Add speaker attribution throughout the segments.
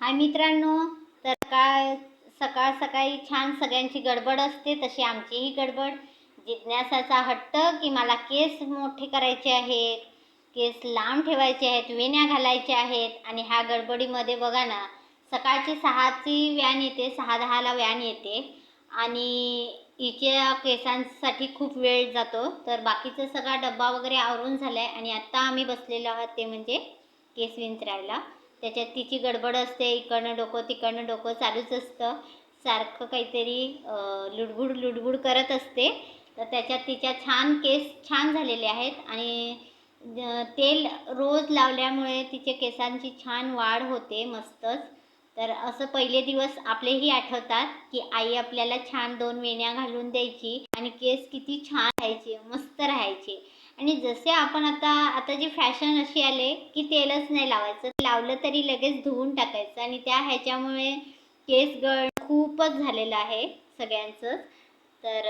Speaker 1: हाय मित्रांनो तर काय सकाळ सकाळी छान सगळ्यांची गडबड असते तशी आमचीही गडबड. जिज्ञासाचा हट्ट की मला केस मोठे करायचे आहेत केस लांब ठेवायचे आहेत वेण्या घालायच्या आहेत. आणि ह्या गडबडीमध्ये बघा ना सकाळची सहाची व्यान येते सहा दहाला व्यान येते. आणि हिच्या केसांसाठी खूप वेळ जातो तर बाकीचा सगळा डब्बा वगैरे आवरून झाला आहे आणि आत्ता आम्ही बसलेलो आहोत ते म्हणजे केस विंचरायला. त्याच्यात तिची गडबड असते इकडनं डोकं तिकडनं डोकं चालूच असतं. सारखं काहीतरी लुडबुड लुडबुड करत असते. तर त्याच्यात तिच्या छान केस छान झालेले आहेत आणि तेल रोज लावल्यामुळे तिच्या केसांची छान वाढ होते मस्तच. तर असं पहिले दिवस आपलेही आठवतात की आई आपल्याला छान दोन वेण्या घालून द्यायची आणि केस किती छान राहायचे मस्त राहायचे. आणि जसे आपण आता आता जी फॅशन अशी आले की तेलच नाही लावायचं लावलं तरी लगेच धुवून टाकायचं आणि त्या ह्याच्यामुळे केस गळ खूपच झालेलं आहे सगळ्यांचं. तर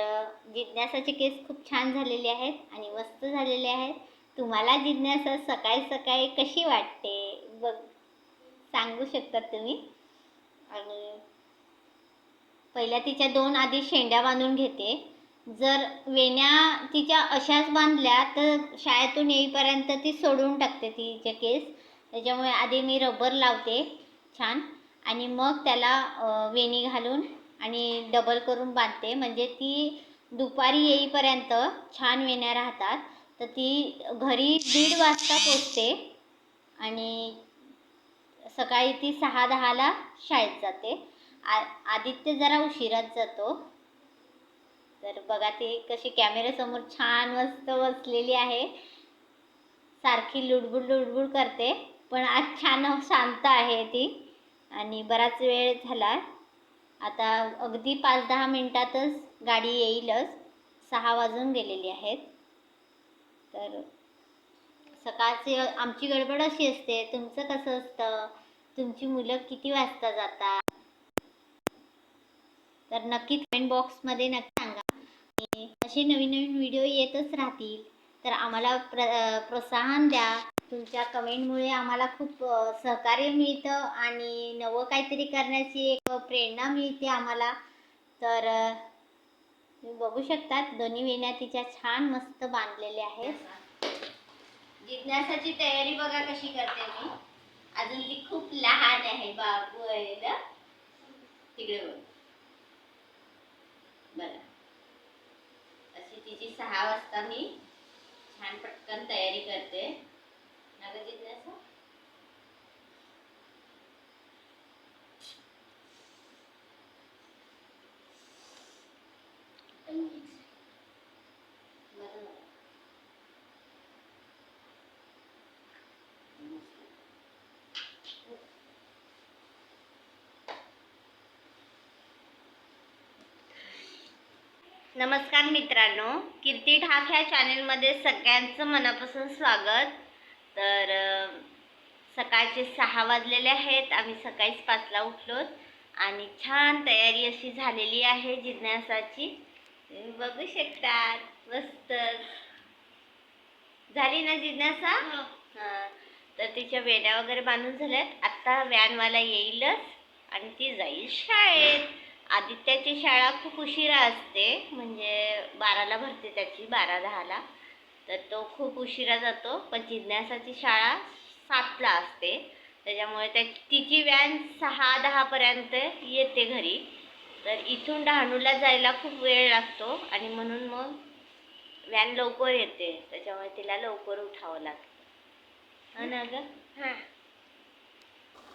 Speaker 1: जिज्ञासाचे केस खूप छान झालेले आहेत आणि मस्त झालेले आहेत. तुम्हाला जिज्ञासा सकाळी सकाळी कशी वाटते? बघ सांगू शकतात तुम्ही? आणि पहिल्या तिच्या दोन आधी शेंड्या बांधून घेते. जर वेण्या तिच्या अशाच बांधल्या तर शाळेतून येईपर्यंत ती सोडून टाकते तिचे केस. त्याच्यामुळे आधी मी रबर लावते छान. आणि मग त्याला वेणी घालून आणि डबल करून बांधते. म्हणजे ती दुपारी येईपर्यंत छान वेण्या राहतात. तर ती घरी दीड वाजता पोचते आणि सकाळी ती सहा दहाला शाळेत जाते. आ आदित्य जरा उशिराच जातो. तर बघा ती कशी कॅमेऱ्यासमोर छान मस्त बसलेली आहे. सारखी लुडबुड लुडबुड करते पण आज छान शांत आहे ती आणि बराच वेळ झाला. आता अगदी पाच दहा मिनिटातच गाडी येईलच. सहा वाजून गेलेली आहेत. तर सकाळची आमची गडबड अशी असते तुमचं कसं असतं? तुमची मुलं किती वाजता जातात? तर नक्की कमेंट बॉक्समध्ये नक्की सांगा. असे नवीन नवीन व्हिडिओ येतच राहतील. तर आम्हाला प्र प्रोत्साहन द्या. तुमच्या कमेंटमुळे आम्हाला खूप सहकार्य मिळतं आणि नवं काहीतरी करण्याची एक प्रेरणा मिळते आम्हाला. तर तुम्ही बघू शकतात दोन्ही वेण्या तिच्या छान मस्त बांधलेल्या आहेत. जिज्ञासाची तयारी बघा कशी करते मी. अजून ती खूप लहान आहे बाबू आहे ना. तिकडे बघ. बरं. सहा वाजता मी छान पटकन तयारी करते. ना गं जिज्ञासा बरं बरं. नमस्कार मित्रांनो कीर्ती ठाक ह्या चॅनेलमध्ये सगळ्यांचं मनापासून स्वागत. तर सकाळचे सहा वाजलेले आहेत आम्ही सकाळीच पाचला उठलोत. आणि छान तयारी अशी झालेली आहे जिज्ञासाची. तुम्ही बघू शकतात मस्त. झाली ना जिज्ञासा? हां. तर तिच्या वेण्या वगैरे बांधून झाल्यात. आत्ता व्हॅनवाला येईलच आणि ती जाईल शाळेत. आदित्याची शाळा खूप उशिरा असते म्हणजे बाराला भरते त्याची बारा दहाला. तर तो खूप उशिरा जातो पण जिज्ञासाची शाळा सातला असते. त्याच्यामुळे त्या तिची व्हॅन सहा दहापर्यंत येते घरी. तर इथून डहाणूला जायला खूप वेळ लागतो आणि म्हणून मग व्हॅन लवकर येते. त्याच्यामुळे तिला लवकर उठावं लागतं. हो ना गं?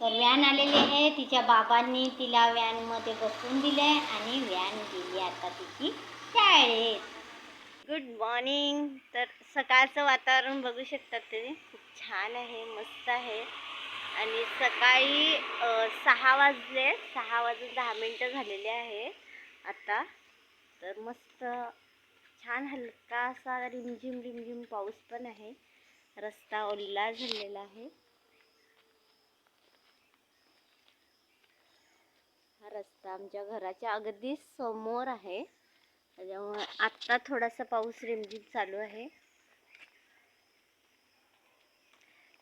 Speaker 1: तर व्हॅन आलेली आहे. तिच्या बाबांनी तिला व्हॅनमध्ये बसवून दिले आणि व्हॅन गेली आता तिची शाळेत. गुड मॉर्निंग तर सकाळचं वातावरण बघू शकतात तुम्ही. खूप छान आहे मस्त आहे. आणि सकाळी सहा वाजले. सहा वाजून दहा मिनटं झालेले आहे आता. तर मस्त छान हलका असा रिमझिम रिमझिम पाऊस पण आहे. रस्ता ओल्ला झालेला आहे. रस्ता आमच्या घराच्या अगदी समोर आहे. त्याच्यामुळे आत्ता थोडासा पाऊस रिमझिम चालू आहे.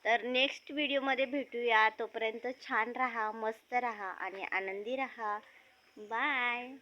Speaker 2: तर नेक्स्ट व्हिडिओमध्ये भेटूया. तोपर्यंत छान राहा मस्त राहा आणि आनंदी राहा. बाय